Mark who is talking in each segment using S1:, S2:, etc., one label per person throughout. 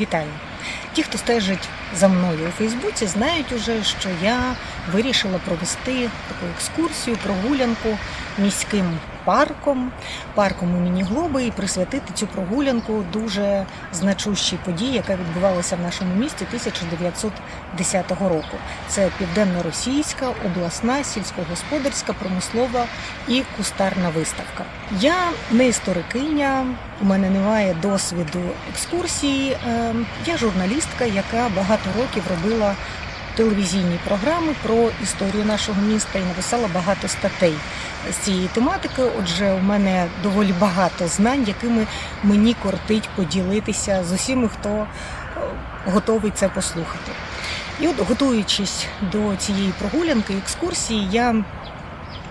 S1: Вітаю! Ті, хто стежить за мною у Фейсбуці, знають уже, що я вирішила провести таку екскурсію, прогулянку міським парком, парком імені Глоби і присвятити цю прогулянку дуже значущій події, яка відбувалася в нашому місті 1910 року. Це південно-російська обласна сільськогосподарська промислова і кустарна виставка. Я не історикиня, у мене немає досвіду екскурсії. Е, Я журналістка, яка багато років робила телевізійні програми про історію нашого міста і написала багато статей з цієї тематики. Отже, у мене доволі багато знань, якими мені кортить поділитися з усіми, хто е, готовий це послухати. І от, готуючись до цієї прогулянки, екскурсії, я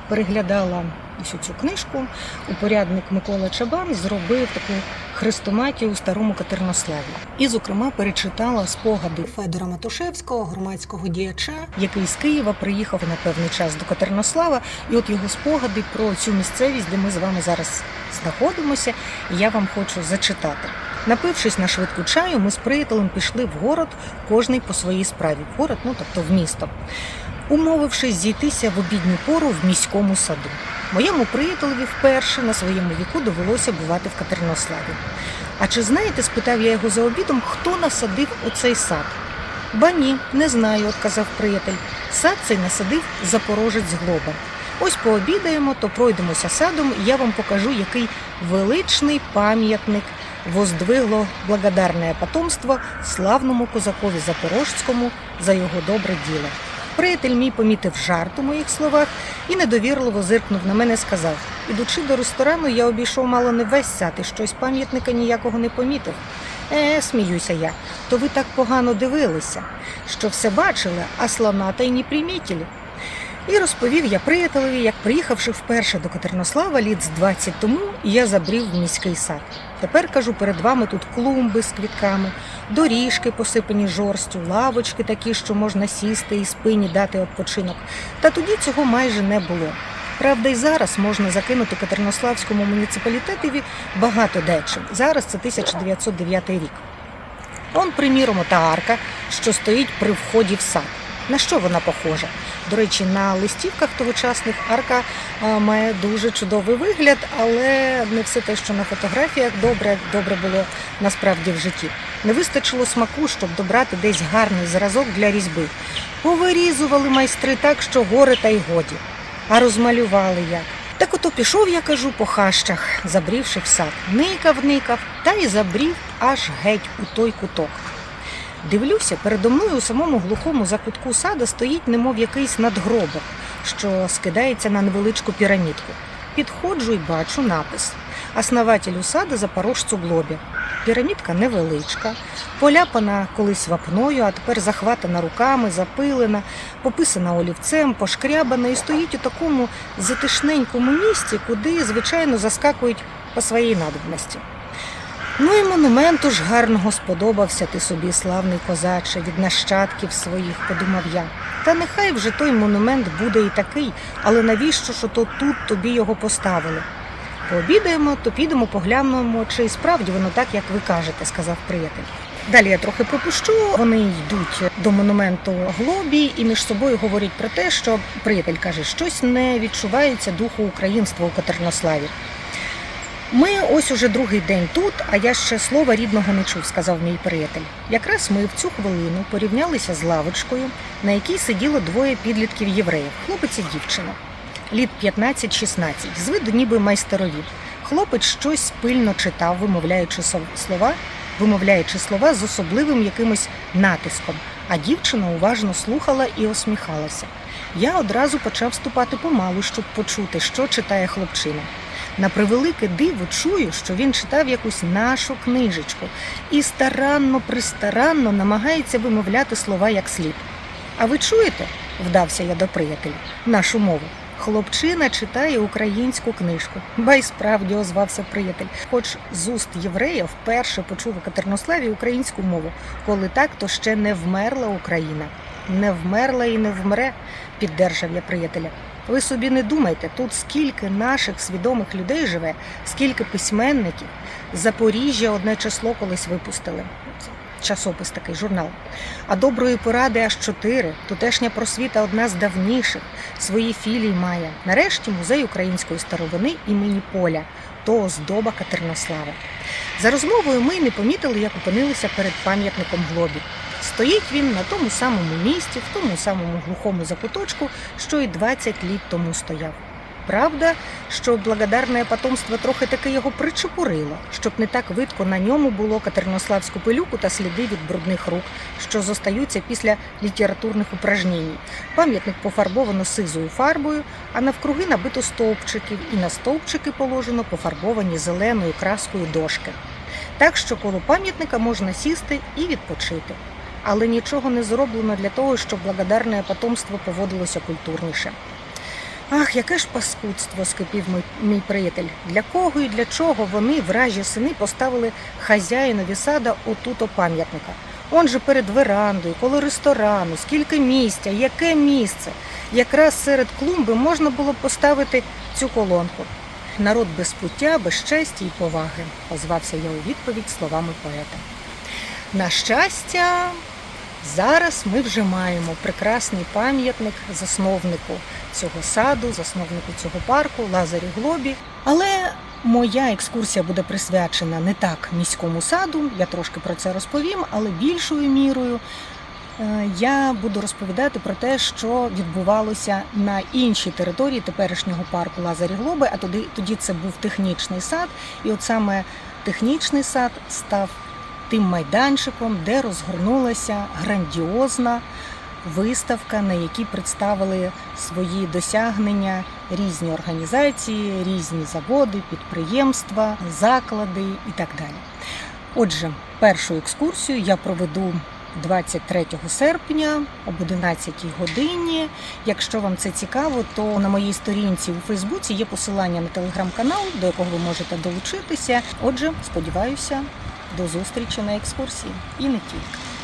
S1: переглядала ось цю книжку. Упорядник Микола Чабан зробив таку хрестоматію у старому Катернославі. І, зокрема, перечитала спогади Федора Матушевського, громадського діяча, який з Києва приїхав на певний час до Катернослава. І от його спогади про цю місцевість, де ми з вами зараз знаходимося, я вам хочу зачитати. Напившись на швидку чаю, ми з приятелем пішли в город, кожний по своїй справі. В город, ну тобто в місто. Умовившись зійтися в обідню пору в міському саду. Моєму приятелеві вперше на своєму віку довелося бувати в Катеринославі. А чи знаєте, спитав я його за обідом, хто насадив оцей сад? Ба ні, не знаю, отказав приятель. Сад цей насадив запорожець Глоба. Ось пообідаємо, то пройдемося садом, я вам покажу, який величний пам'ятник воздвигло благодарне потомство славному козакові Запорожському за його добре діло. Приятель мій помітив жарт у моїх словах і недовірливо зиркнув на мене, сказав: ідучи до ресторану, я обійшов мало не весь сад і щось пам'ятника ніякого не помітив. Е, сміюся я, то ви так погано дивилися, що все бачили, а слона та й не примітили. І розповів я приятелеві, як приїхавши вперше до Катернослава літ з 20 тому, я забрів в міський сад. Тепер кажу, перед вами тут клумби з квітками, доріжки посипані жорстю, лавочки такі, що можна сісти і спині дати відпочинок. Та тоді цього майже не було. Правда, і зараз можна закинути Катернославському муніципалітетові багато дечим. Зараз це 1909 рік. Он, приміром, ота арка, що стоїть при вході в сад. На що вона похожа? До речі, на листівках тогочасних арка має дуже чудовий вигляд, але не все те, що на фотографіях добре, добре було насправді в житті. Не вистачило смаку, щоб добрати десь гарний зразок для різьби. Повирізували майстри так, що горе та й годі. А розмалювали як. Так ото пішов, я кажу, по хащах, забрівши в сад. Никав, никав, та й забрів аж геть у той куток. Дивлюся, передо мною у самому глухому закутку сада стоїть, немов якийсь надгробок, що скидається на невеличку пірамідку. Підходжу і бачу напис Основателю сада Запорожцю Глобі. Пірамідка невеличка, поляпана колись вапною, а тепер захватана руками, запилена, пописана олівцем, пошкрябана і стоїть у такому затишненькому місці, куди, звичайно, заскакують по своїй надобності. Ну і монументу ж гарного сподобався ти собі, славний козаче, від нащадків своїх, подумав я. Та нехай вже той монумент буде і такий, але навіщо ж то тут тобі його поставили? Пообідаємо, то підемо, поглянемо, чи справді воно так, як ви кажете, сказав приятель. Далі я трохи пропущу. Вони йдуть до монументу Глобі і між собою говорять про те, що приятель каже, щось не відчувається духу українства у Катернославі. Ми ось уже другий день тут, а я ще слова рідного не чув, сказав мій приятель. Якраз ми в цю хвилину порівнялися з лавочкою, на якій сиділо двоє підлітків євреїв, хлопець і дівчина. Літ 15-16, з виду ніби майстерові. Хлопець щось пильно читав, вимовляючи слова, вимовляючи слова з особливим якимось натиском, а дівчина уважно слухала і осміхалася. Я одразу почав ступати помалу, щоб почути, що читає хлопчина. На превелике диво чую, що він читав якусь нашу книжечку і старанно, пристаранно намагається вимовляти слова як слід. А ви чуєте? вдався я до приятеля, нашу мову. Хлопчина читає українську книжку. Ба й справді озвався приятель. Хоч з уст єврея вперше почув у Катернославі українську мову. Коли так, то ще не вмерла Україна. Не вмерла і не вмре, піддержав я приятеля. Ви собі не думайте, тут скільки наших свідомих людей живе, скільки письменників. Запоріжжя одне число колись випустили. часопис такий журнал. А доброї поради аж чотири. Тутешня просвіта одна з давніших. Свої філії має. Нарешті музей української старовини імені Поля, то оздоба Катеринослава. За розмовою ми не помітили, як опинилися перед пам'ятником Глобі. Стоїть він на тому самому місці, в тому самому глухому закуточку, що й 20 літ тому стояв. Правда, що благодарне потомство трохи таки його причепурило, щоб не так видко на ньому було катеринославську пилюку та сліди від брудних рук, що зостаються після літературних упражнень. Пам'ятник пофарбовано сизою фарбою, а навкруги набито стовпчиків, і на стовпчики положено пофарбовані зеленою краскою дошки. Так що коло пам'ятника можна сісти і відпочити. Але нічого не зроблено для того, щоб благодарне потомство поводилося культурніше. Ах, яке ж паскудство, скипів мій, мій приятель. Для кого і для чого вони, вражі сини, поставили хазяїнові сада отуто пам'ятника? Он же перед верандою, коло ресторану, скільки місця, яке місце? Якраз серед клумби можна було поставити цю колонку. Народ без пуття, без честі і поваги, озвався я у відповідь словами поета. На щастя, зараз ми вже маємо прекрасний пам'ятник засновнику цього саду, засновнику цього парку Лазарю Глобі. Але моя екскурсія буде присвячена не так міському саду, я трошки про це розповім, але більшою мірою е, я буду розповідати про те, що відбувалося на іншій території теперішнього парку Лазарі Глоби, а тоді, тоді це був технічний сад. І от саме технічний сад став тим майданчиком, де розгорнулася грандіозна виставка, на якій представили свої досягнення різні організації, різні заводи, підприємства, заклади і так далі. Отже, першу екскурсію я проведу 23 серпня об 11 годині. Якщо вам це цікаво, то на моїй сторінці у Фейсбуці є посилання на телеграм-канал, до якого ви можете долучитися. Отже, сподіваюся, до зустрічі на екскурсії і не тільки.